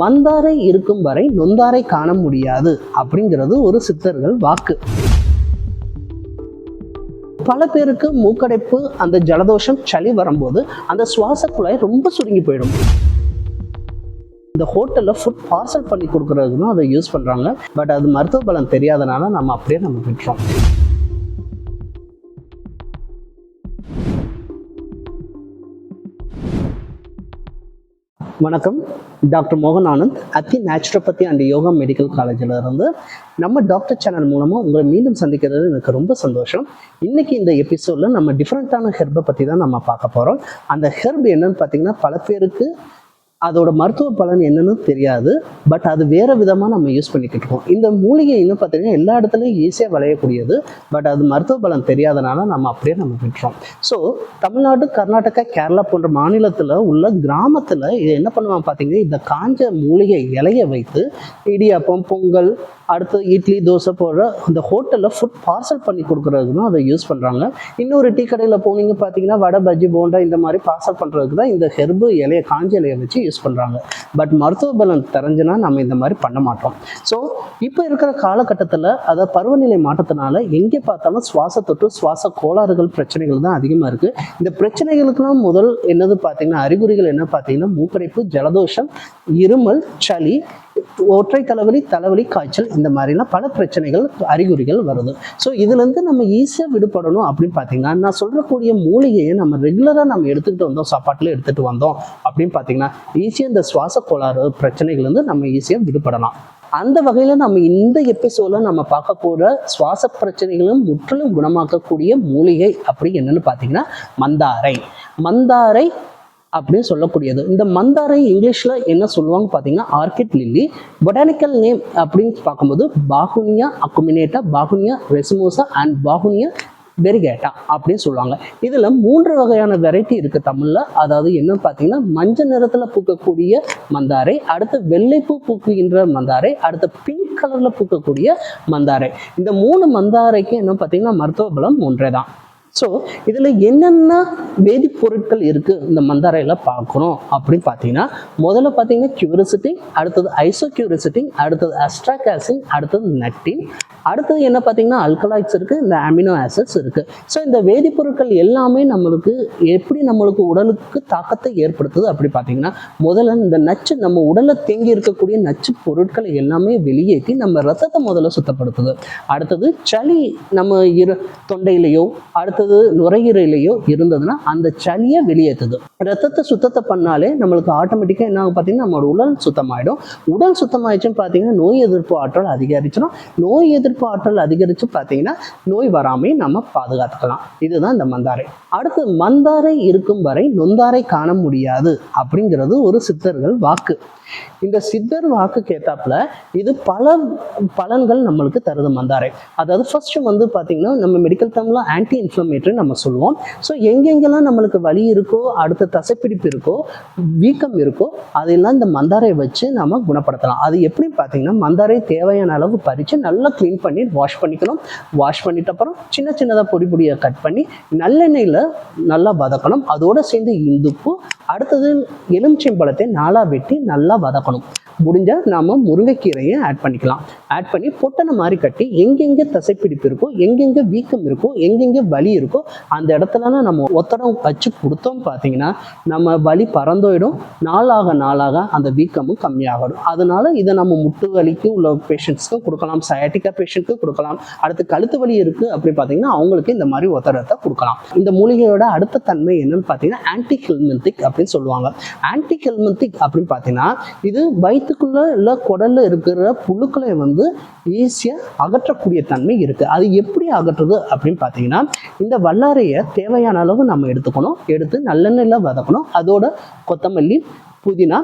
மந்தாரை இருக்கும் வரை நொந்தாரை காண முடியாது அப்படிங்கிறது ஒரு சித்தர்கள் வாக்கு. பல பேருக்கு மூக்கடைப்பு அந்த ஜலதோஷம் சளி வரும்போது அந்த சுவாச குழாய் ரொம்ப சுருங்கி போயிடும். இந்த ஹோட்டலில் ஃபுட் பார்சல் பண்ணி கொடுக்குறதுக்கு தான் அதை யூஸ் பண்ணுறாங்க பட் அது மருத்துவ பலன் தெரியாதனால நம்ம அப்படியே நம்ம விட்டுறோம். வணக்கம். டாக்டர் மோகன் ஆனந்த் அத்தி நேச்சுரோபதி அண்ட் யோகா மெடிக்கல் காலேஜில் இருந்து நம்ம டாக்டர் சேனல் மூலமாக உங்களை மீண்டும் சந்திக்கிறது எனக்கு ரொம்ப சந்தோஷம். இன்னைக்கு இந்த எபிசோடில் நம்ம டிஃப்ரெண்ட்டான ஹெர்பை பற்றி தான் நம்ம பார்க்க போகிறோம் அந்த ஹெர்ப் என்னன்னு பார்த்தீங்கன்னா பல பேருக்கு அதோட மருத்துவ பலன் என்னன்னு தெரியாது பட் அது வேற விதமாக நம்ம யூஸ் பண்ணிக்கிட்டு இருக்கோம். இந்த மூலிகை இன்னும் பார்த்தீங்கன்னா எல்லா இடத்துலையும் ஈஸியாக விளையக்கூடியது பட் அது மருத்துவ பலன் தெரியாதனால நம்ம அப்படியே நம்ம விட்டுறோம். ஸோ தமிழ்நாடு கர்நாடகா கேரளா போன்ற மாநிலத்தில் உள்ள கிராமத்தில் இது என்ன பண்ணுவாங்க பார்த்தீங்கன்னா இந்த காஞ்ச மூலிகை இலையை வைத்து இடியாப்பம் பொங்கல் அடுத்து இட்லி தோசை போடுற அந்த ஹோட்டலில் ஃபுட் பார்சல் பண்ணி கொடுக்குறதுக்கு தான் அதை யூஸ் பண்ணுறாங்க இன்னொரு டீ கடையில் போனீங்க பார்த்தீங்கன்னா வடை பஜ்ஜி போண்டா இந்த மாதிரி பார்சல் பண்ணுறதுக்கு தான் இந்த ஹெர்பு இலைய காஞ்ச இலையை வச்சு யூஸ் பண்ணுறாங்க பட் மருத்துவ பலன் தெரிஞ்சுனா நம்ம இந்த மாதிரி பண்ண மாட்டோம். ஸோ இப்போ இருக்கிற காலகட்டத்தில் அதை பருவநிலை மாற்றத்தினால எங்கே பார்த்தாலும் சுவாச தொற்று சுவாச கோளாறுகள் பிரச்சனைகள் தான் அதிகமாக இருக்குது இந்த பிரச்சனைகளுக்கெல்லாம் முதல் என்னது பார்த்தீங்கன்னா அறிகுறிகள் என்ன பார்த்தீங்கன்னா மூக்கடைப்பு ஜலதோஷம் இருமல் சளி ஒற்றை தலைவலி தலைவலி காய்ச்சல் இந்த மாதிரிலாம் பல பிரச்சனைகள் அறிகுறிகள் வருது. ஸோ இதுலேருந்து நம்ம ஈஸியாக விடுபடணும் அப்படின்னு பார்த்தீங்கன்னா நான் சொல்கிறக்கூடிய மூலிகையை நம்ம ரெகுலராக நம்ம எடுத்துக்கிட்டு வந்தோம் சாப்பாட்டில் எடுத்துகிட்டு வந்தோம் அப்படின்னு பார்த்தீங்கன்னா ஈஸியாக இந்த சுவாச கோளாறு பிரச்சனைகள்லேருந்து நம்ம ஈஸியாக விடுபடலாம். அந்த வகையில் நம்ம இந்த எபிசோட நம்ம பார்க்க போகிற சுவாச பிரச்சனைகளும் முற்றிலும் குணமாக்கக்கூடிய மூலிகை அப்படி என்னன்னு பார்த்தீங்கன்னா மந்தாரை. மந்தாரை அப்படின்னு சொல்லக்கூடியது. இந்த மந்தாரை இங்கிலீஷில் என்ன சொல்லுவாங்க பார்த்தீங்கன்னா ஆர்கிட் லில்லி. பொட்டானிக்கல் நேம் அப்படின்னு பார்க்கும்போது பாகுனியா அக்குமினேட்டா பாகுனியா ரெசுமோசா அண்ட் பாகுனியா வெரிகேட்டா அப்படின்னு சொல்லுவாங்க. இதில் மூன்று வகையான வெரைட்டி இருக்குது தமிழில். அதாவது என்னன்னு பார்த்தீங்கன்னா மஞ்சள் நிறத்தில் பூக்கக்கூடிய மந்தாரை அடுத்து வெள்ளைப்பூ பூக்குகின்ற மந்தாரை அடுத்து பிங்க் கலரில் பூக்கக்கூடிய மந்தாரை. இந்த மூணு மந்தாரைக்கு என்ன பார்த்தீங்கன்னா மருத்துவ பலம் ஒன்றே தான் ஸோ இதில் என்னென்ன வேதிப்பொருட்கள் இருக்குது இந்த மந்தாரையில் பார்க்குறோம் அப்படின்னு பார்த்தீங்கன்னா முதல்ல பார்த்தீங்கன்னா கியூரிசிட்டிங் அடுத்தது ஐசோக்யூரிசிட்டிங் அடுத்தது அஸ்ட்ராகாசின் அடுத்தது நட்டின் அடுத்தது என்ன பார்த்தீங்கன்னா அல்கலாய்ட்ஸ் இருக்குது இந்த அமினோ ஆசிட்ஸ் இருக்குது ஸோ இந்த வேதிப்பொருட்கள் எல்லாமே நம்மளுக்கு எப்படி நம்மளுக்கு உடலுக்கு தாக்கத்தை ஏற்படுத்துது அப்படி பார்த்தீங்கன்னா முதல்ல இந்த நச்சு நம்ம உடலில் தேங்கி இருக்கக்கூடிய நச்சு பொருட்களை எல்லாமே வெளியேற்றி நம்ம ரத்தத்தை முதல்ல சுத்தப்படுத்துது. அடுத்தது சளி நம்ம இரு தொண்டையிலையோ அடுத்தது நுரையீரலையோ இருந்ததுன்னா அந்த சளியை வெளியேற்றுது. ரத்தத்தை சுத்தத்தை பண்ணாலே நம்மளுக்கு ஆட்டோமேட்டிக்காக என்ன ஆகும் பார்த்தீங்கன்னா நம்மளோட உடல் சுத்தமாயிடும். உடல் சுத்தமாயிடுச்சுன்னு பார்த்தீங்கன்னா நோய் எதிர்ப்பு ஆற்றல் அதிகரிச்சிடும் நோய் எதிர்ப்பு ஆற்றல் அதிகரித்து பார்த்தீங்கன்னா நோய் வராமே நம்ம பாதுகாத்துக்கலாம். இதுதான் இந்த மந்தாரை. அடுத்து மந்தாரை இருக்கும் வரை நொந்தாரை காண முடியாது அப்படிங்கிறது ஒரு சித்தர்கள் வாக்கு. இந்த சித்தர் வாக்கு கேட்டாப்புல இது பல பலன்கள் நம்மளுக்கு தருது மந்தாரை. அதாவது ஃபர்ஸ்ட் வந்து பார்த்தீங்கன்னா நம்ம மெடிக்கல் டேர்மில் ஆன்டி இன்ஃப்ளமேட்டரி நம்ம சொல்லுவோம். ஸோ எங்கெங்கெல்லாம் நம்மளுக்கு வலி இருக்கோ அடுத்த தசைப்பிடிப்பு இருக்கோ வீக்கம் இருக்கோ அதெல்லாம் இந்த மந்தாரை வச்சு நம்ம குணப்படுத்தலாம். அது எப்படி பார்த்தீங்கன்னா மந்தாரை தேவையான அளவு பறித்து நல்லா க்ளீன் பண்ணி வாஷ் பண்ணிக்கணும். வாஷ் பண்ணிட்ட அப்புறம் சின்ன சின்னதாக பொடி பொடியை கட் பண்ணி நல்லெண்ணெயில் நல்லா வதக்கணும். அதோட சேர்ந்து இந்துப்பு அடுத்தது எலுமிச்சம்பழத்தை நாளாக வெட்டி நல்லா வதக்கணும். முடிஞ்சால் நாம் முருங்கைக்கீரையை ஆட் பண்ணிக்கலாம். ஆட் பண்ணி பொட்டனை மாதிரி கட்டி எங்கெங்கே தசைப்பிடிப்பு இருக்கோ எங்கெங்கே வீக்கம் இருக்கோ எங்கெங்கே வலி இருக்கோ அந்த இடத்துலலாம் நம்ம ஒத்தடம் வச்சு கொடுத்தோம் பார்த்தீங்கன்னா நம்ம வலி பறந்தோயிடும் நாளாக நாளாக அந்த வீக்கமும் கம்மியாகிடும் அதனால இதை நம்ம முட்டு வலிக்கு உள்ள பேஷண்ட்ஸ்க்கும் கொடுக்கலாம் சயாட்டிக்கா பேஷண்ட்க்கு கொடுக்கலாம். அடுத்து கழுத்து வலி இருக்குது அப்படி பார்த்தீங்கன்னா அவங்களுக்கு இந்த மாதிரி ஒத்தடத்தை கொடுக்கலாம். இந்த மூலிகையோட அடுத்த தன்மை என்னன்னு பார்த்தீங்கன்னா ஆன்டி ஹெல்மெந்திக் அப்படின்னு சொல்லுவாங்க. ஆன்டி ஹெல்மெந்திக் அப்படின்னு பார்த்தீங்கன்னா இது வயிற்றுக்குள்ள இல்லை குடல்ல இருக்கிற புழுக்களை வந்து ஈஸியாக அகற்றக்கூடிய தன்மை இருக்குது அது எப்படி அகற்றுது அப்படின்னு பார்த்தீங்கன்னா இந்த வல்லாரையை தேவையான அளவு நம்ம எடுத்துக்கணும். எடுத்து நல்லெண்ணெயில் வதக்கணும். அதோட கொத்தமல்லி புதினா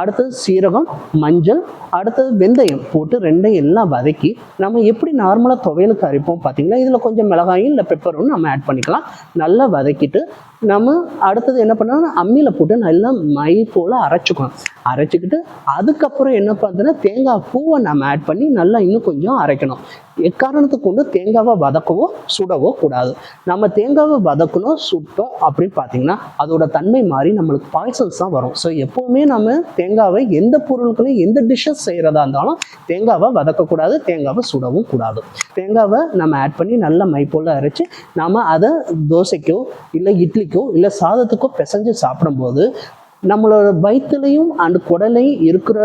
அடுத்தது சீரகம் மஞ்சள் அடுத்தது வெந்தயம் போட்டு ரெண்டையும் எல்லாம் வதக்கி நம்ம எப்படி நார்மலாக துவையலுக்கு அரைப்போம் பார்த்தீங்கன்னா இதில் கொஞ்சம் மிளகாயும் இல்லை பெப்பரும் நம்ம ஆட் பண்ணிக்கலாம். நல்லா வதக்கிட்டு நம்ம அடுத்தது என்ன பண்ணணும் அம்மியில் போட்டு நல்லா மை போல் அரைச்சிக்கணும். அரைச்சிக்கிட்டு அதுக்கப்புறம் என்ன பார்த்தோன்னா தேங்காய் பூவை நம்ம ஆட் பண்ணி நல்லா இன்னும் கொஞ்சம் அரைக்கணும். எக்காரணத்துக்கு கொண்டு தேங்காவை வதக்கவோ சுடவோ கூடாது. நம்ம தேங்காவை வதக்கணும் சுட்டோம் அப்படின்னு பார்த்தீங்கன்னா அதோட தன்மை மாறி நம்மளுக்கு பாய்சன்ஸ் தான் வரும். ஸோ எப்போவுமே நம்ம தேங்காவை எந்த பொருட்களையும் எந்த டிஷ்ஷஸ் செய்கிறதா இருந்தாலும் தேங்காவை வதக்கக்கூடாது தேங்காவை சுடவும் கூடாது. தேங்காவை நம்ம ஆட் பண்ணி நல்லா மை அரைச்சி நாம் அதை தோசைக்கோ இல்லை இட்லிக்கோ இல்லை சாதத்துக்கோ பிசைஞ்சு சாப்பிடும்போது நம்மளோட வயிற்றுலையும் அந்த குடலையும் இருக்கிற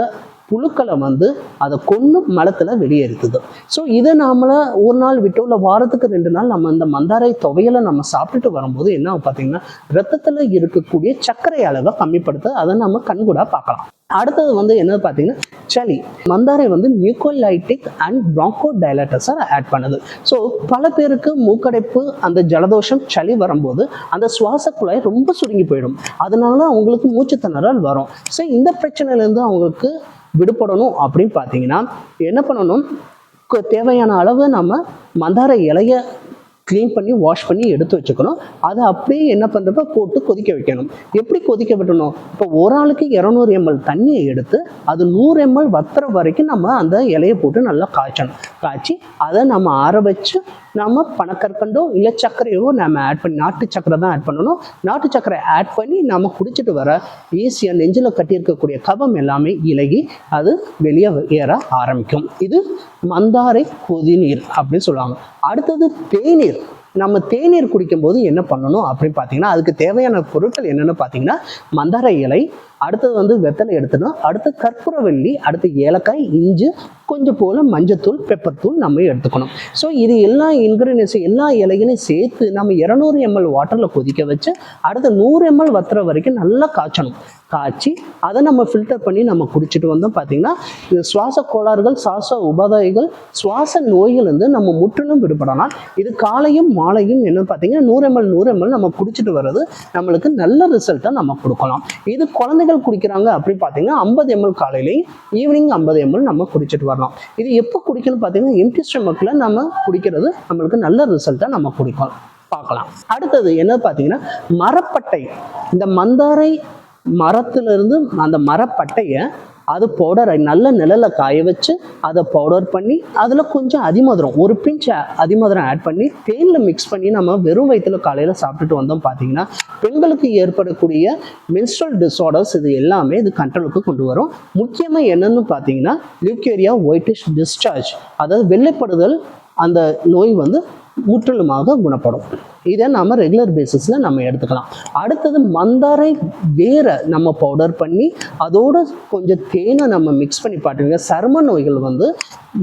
புழுக்களை வந்து அதை கொன்று மலத்தில் வெளியேறுத்துது ஸோ இதை நாமள ஒரு நாள் விட்டோ இல்லை வாரத்துக்கு ரெண்டு நாள் நம்ம இந்த மந்தாரை துவையலை நம்ம சாப்பிட்டுட்டு வரும்போது என்ன பார்த்தீங்கன்னா ரத்தத்தில் இருக்கக்கூடிய சர்க்கரை அளவை கம்மிப்படுத்த அதை நம்ம கண்கூடாக பார்க்கலாம். அடுத்தது வந்து என்ன பார்த்தீங்கன்னா சளி. மந்தாரை வந்து நியூக்கோலைட்டிக் அண்ட் ப்ராங்கோ டைலட்டஸை ஆட் பண்ணுது. ஸோ பல பேருக்கு மூக்கடைப்பு அந்த ஜலதோஷம் சளி வரும்போது அந்த சுவாச குழாய் ரொம்ப சுருங்கி போயிடும். அதனால அவங்களுக்கு மூச்சு திணறல் வரும். ஸோ இந்த பிரச்சனையிலேருந்து அவங்களுக்கு விடுபடணும் அப்படின்னு பார்த்தீங்கன்னா என்ன பண்ணணும்? தேவையான அளவு நம்ம மந்தார இலைய க்ளீன் பண்ணி வாஷ் பண்ணி எடுத்து வச்சுக்கணும். அதை அப்படியே என்ன பண்ணுறப்ப போட்டு கொதிக்க வைக்கணும். எப்படி கொதிக்க விடணும்? இப்போ ஒரு ஆளுக்கு இரநூறு எம்எல் தண்ணியை எடுத்து அது நூறு எம்எல் வத்துற வரைக்கும் நம்ம அந்த இலையை போட்டு நல்லா காய்ச்சணும். காய்ச்சி அதை நம்ம ஆற வச்சு நம்ம பணக்கற்கண்டோ இல்லை சர்க்கரையோ நம்ம ஆட் பண்ணி நாட்டு சக்கரை தான் ஆட் பண்ணணும். நாட்டு சக்கரை ஆட் பண்ணி நம்ம குடிச்சிட்டு வர ஈஸியாக நெஞ்சில் கட்டியிருக்கக்கூடிய கபம் எல்லாமே இலகி அது வெளியே ஏற ஆரம்பிக்கும். இது மந்தாரை கொதிநீர் அப்படின்னு சொல்லுவாங்க. அடுத்தது தேநீர். நம்ம தேநீர் குடிக்கும்போது என்ன பண்ணணும் அப்படின்னு பார்த்தீங்கன்னா அதுக்கு தேவையான பொருட்கள் என்னென்னு பார்த்தீங்கன்னா மந்தாரை இலை அடுத்தது வந்து வெத்தலை எடுத்துடணும் அடுத்து கற்பூரவள்ளி அடுத்து ஏலக்காய் இஞ்சி கொஞ்சம் போல் மஞ்சத்தூள் பெப்பர் தூள் நம்ம எடுத்துக்கணும். ஸோ இது எல்லா இன்க்ரீடியன்ஸும் எல்லா இலைகளையும் சேர்த்து நம்ம இரநூறு எம்எல் வாட்டரில் கொதிக்க வச்சு அடுத்து நூறு எம்எல் வத்துற வரைக்கும் நல்லா காய்ச்சணும். காய்ச்சி அதை நம்ம ஃபில்டர் பண்ணி நம்ம குடிச்சிட்டு வந்தோம் பார்த்தீங்கன்னா சுவாச கோளாறுகள் சுவாச உபாதைகள் சுவாச நோய்கள் வந்து நம்ம முற்றிலும் விடுபடலாம். இது காலையும் மாலையும் என்ன பார்த்தீங்கன்னா நூறு எம்எல் நூறு எம்எல் நம்ம குடிச்சிட்டு வர்றது நம்மளுக்கு நல்ல ரிசல்ட்டை நம்ம கொடுக்கலாம். இது குழந்தைகள் குடிக்கிறாங்க அப்படி பார்த்தீங்கன்னா ஐம்பது எம்எல் காலையிலையும் ஈவினிங் ஐம்பது எம்எல் நம்ம குடிச்சிட்டு வரலாம். இது எப்போ குடிக்கணும் பார்த்தீங்கன்னா எம்டி ஸ்டமக்கில் நம்ம குடிக்கிறது நம்மளுக்கு நல்ல ரிசல்ட்டை நம்ம குடிக்கலாம் பார்க்கலாம். அடுத்தது என்ன பார்த்தீங்கன்னா மரப்பட்டை. இந்த மந்தாரை மரத்திலிருந்து அந்த மரப்பட்டையை அது பவுடரை நல்ல நிழலில் காய வச்சு அதை பவுடர் பண்ணி அதில் கொஞ்சம் அதிமதுரம் ஒரு பிஞ்ச் அதிமதுரம் ஆட் பண்ணி தேனில் மிக்ஸ் பண்ணி நம்ம வெறும் வயிற்றுல காலையில் சாப்பிட்டுட்டு வந்தோம் பார்த்தீங்கன்னா பெண்களுக்கு ஏற்படக்கூடிய மென்ஸ்ட்ரல் டிஸார்டர்ஸ் இது எல்லாமே இது கண்ட்ரோலுக்கு கொண்டு வரும். முக்கியமாக என்னென்னு பார்த்தீங்கன்னா லியூக்கேரியா ஒயிட்டிஷ் டிஸ்சார்ஜ் அதாவது வெள்ளைப்படுதல் அந்த நோய் வந்து முற்றிலுமாக குணப்படும். இதை நம்ம ரெகுலர் பேசிஸில் நம்ம எடுத்துக்கலாம். அடுத்தது மந்தாரை வேரை நம்ம பவுடர் பண்ணி அதோட கொஞ்சம் தேனை நம்ம மிக்ஸ் பண்ணி பாட்டுங்க சரும நோய்கள் வந்து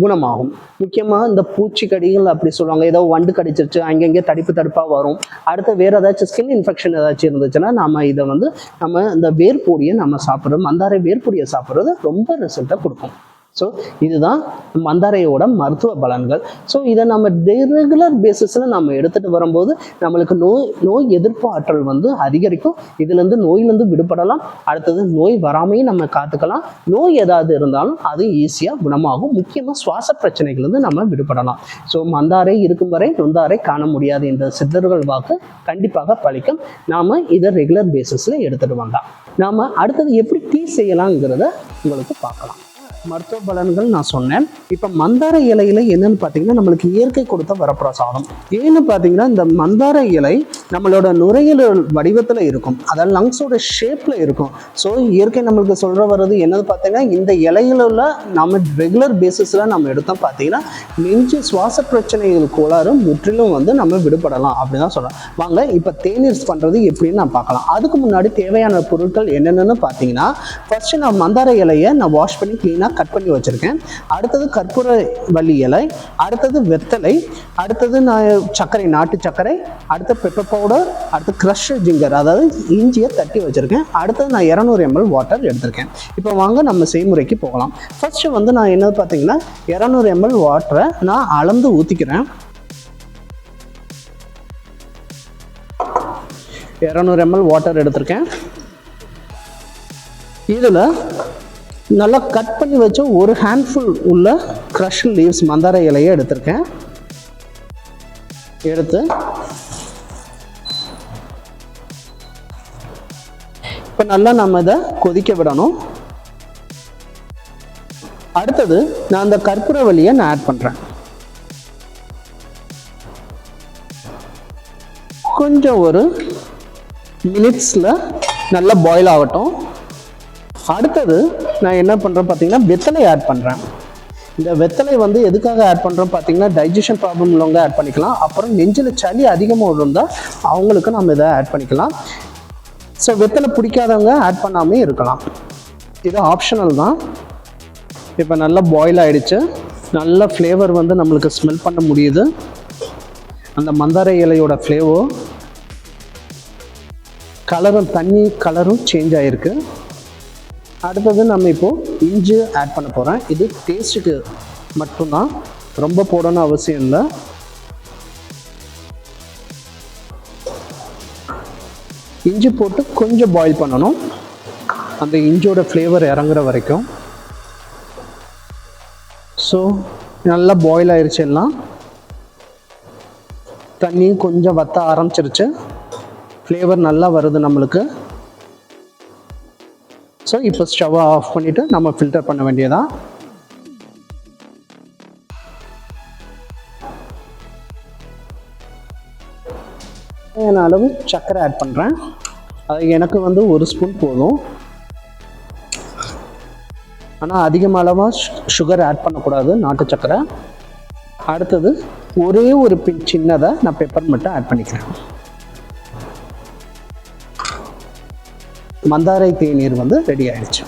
குணமாகும். முக்கியமாக இந்த பூச்சிக்கடிகள் அப்படி சொல்லுவாங்க. ஏதோ வண்டு கடிச்சிருச்சு அங்கங்கே தடிப்பு தடுப்பாக வரும். அடுத்து வேறு ஏதாச்சும் ஸ்கின் இன்ஃபெக்ஷன் ஏதாச்சும் இருந்துச்சுன்னா நம்ம இதை வந்து நம்ம இந்த வேர்பொடியை நம்ம சாப்பிட்றது மந்தாரை வேர்பொடியை சாப்பிட்றது ரொம்ப ரிசல்ட்டை கொடுக்கும். ஸோ இதுதான் மந்தாரையோட மருத்துவ பலன்கள். ஸோ இதை நம்ம ரெகுலர் பேசிஸில் நம்ம எடுத்துகிட்டு வரும்போது நம்மளுக்கு நோய் நோய் எதிர்ப்பு ஆற்றல் வந்து அதிகரிக்கும். இதுலேருந்து நோயிலேருந்து விடுபடலாம். அடுத்தது நோய் வராமையும் நம்ம காத்துக்கலாம். நோய் ஏதாவது இருந்தாலும் அது ஈஸியாக குணமாகும். முக்கியமாக சுவாச பிரச்சனைகள்லேருந்து நம்ம விடுபடலாம். ஸோ மந்தாரை இருக்கும் வரை நொந்தாரை காண முடியாது என்ற சித்தர்கள் வாக்கு கண்டிப்பாக பழிக்கும். நாம் இதை ரெகுலர் பேசிஸில் எடுத்துகிட்டு வந்தோம் நாம் அடுத்தது எப்படி டீ செய்யலாங்கிறத உங்களுக்கு பார்க்கலாம். மருத்துவ பலன்கள் நான் சொன்னேன். இப்போ மந்தார இலையில என்னன்னு பார்த்தீங்கன்னா நம்மளுக்கு இயற்கை கொடுத்த வரப்பிரசாதம். ஏன்னு பார்த்தீங்கன்னா இந்த மந்தார இலை நம்மளோட நுரையீரல் வடிவத்தில் இருக்கும். அதாவது லங்ஸோட ஷேப்பில் இருக்கும். ஸோ இயற்கை நம்மளுக்கு சொல்கிற வர்றது என்னது பார்த்தீங்கன்னா இந்த இலையில உள்ள நம்ம ரெகுலர் பேசிஸில் நம்ம எடுத்தோம் பார்த்தீங்கன்னா நெஞ்சு சுவாச பிரச்சனைகள் கோளாறு முற்றிலும் வந்து நம்ம விடுபடலாம் அப்படின்னு தான் சொல்கிறோம் வாங்க இப்போ தேநீர் பண்ணுறது எப்படின்னு நான் பார்க்கலாம். அதுக்கு முன்னாடி தேவையான பொருட்கள் என்னென்னு பார்த்தீங்கன்னா ஃபர்ஸ்ட் நான் மந்தார இலையை நான் வாஷ் பண்ணி க்ளீனாக கட் பண்ணி வச்சுருக்கேன். அடுத்தது கற்பூர வள்ளி இலை அடுத்தது வெத்தலை அடுத்தது நான் சர்க்கரை நாட்டு சர்க்கரை அடுத்து பெப்பர் பவுடர் அடுத்து க்ரஷ் ஜிங்கர் அதாவது இஞ்சியை தட்டி வச்சுருக்கேன். அடுத்தது நான் இரநூறு எம்எல் வாட்டர் எடுத்திருக்கேன். இப்போ வாங்க நம்ம செய்முறைக்கு போகலாம். ஃபர்ஸ்ட் வந்து நான் என்னது பார்த்தீங்கன்னா இரநூறு எம்எல் வாட்டரை நான் அளந்து ஊற்றிக்கிறேன் இரநூறு எம்எல் வாட்டர் எடுத்திருக்கேன். இதில் நல்லா கட் பண்ணி வச்ச ஒரு ஹேண்ட்ஃபுல் உள்ள க்ரஷ் லீவ்ஸ் மந்தார இலையை எடுத்திருக்கேன். எடுத்து இப்போ நல்லா நம்ம இதை கொதிக்க விடணும். அடுத்தது நான் அந்த கற்பூரவள்ளியை நான் ஆட் பண்ணுறேன் கொஞ்சம் ஒரு மினிட்ஸில் நல்லா பாயில் ஆகட்டும். அடுத்தது நான் என்ன பண்ணுறேன் பார்த்தீங்கன்னா வெத்தலை ஆட் பண்ணுறேன் இந்த வெத்தலை வந்து எதுக்காக ஆட் பண்ணுறோம் பார்த்தீங்கன்னா டைஜஷன் ப்ராப்ளம் உள்ளவங்க ஆட் பண்ணிக்கலாம். அப்புறம் நெஞ்சில் சளி அதிகமாக இருந்தால் அவங்களுக்கு நம்ம இதை ஆட் பண்ணிக்கலாம். ஸோ வெத்தலை பிடிக்காதவங்க ஆட் பண்ணாமே இருக்கலாம். இது ஆப்ஷனல் தான். இப்போ நல்லா பாயில் ஆகிடுச்சு நல்ல ஃப்ளேவர் வந்து நம்மளுக்கு ஸ்மெல் பண்ண முடியுது. அந்த மந்தாரை இலையோட ஃப்ளேவர் கலரும் தண்ணி கலரும் சேஞ்ச் ஆகிருக்கு அடுத்தது நம்ம இப்போது இஞ்சி ஆட் பண்ண போகிறேன் இது டேஸ்ட்டுக்கு மட்டும்தான். ரொம்ப போடணும் அவசியம் இல்லை. இஞ்சி போட்டு கொஞ்சம் பாயில் பண்ணணும். அந்த இஞ்சியோட ஃப்ளேவர் இறங்குற வரைக்கும். ஸோ நல்லா பாயில் ஆயிடுச்சு எல்லாம். தண்ணியும் கொஞ்சம் வத்த ஆரம்பிச்சிருச்சு. ஃப்ளேவர் நல்லா வருது நம்மளுக்கு. ஸோ இப்போ ஸ்டவ்வை ஆஃப் பண்ணிவிட்டு நம்ம ஃபில்டர் பண்ண வேண்டியதான் தேவையான அளவு சர்க்கரை ஆட் பண்ணுறேன் அது எனக்கு வந்து ஒரு ஸ்பூன் போதும். ஆனால் அதிகமாக அளவாக சுகர் ஆட் பண்ணக்கூடாது நாட்டு சர்க்கரை அடுத்தது ஒரே ஒரு பின் சின்னதை நான் பெப்பர் மட்டும் ஆட் பண்ணிக்கிறேன். மந்தாரை தேநீர் வந்து ரெடி ஆயிடுச்சு.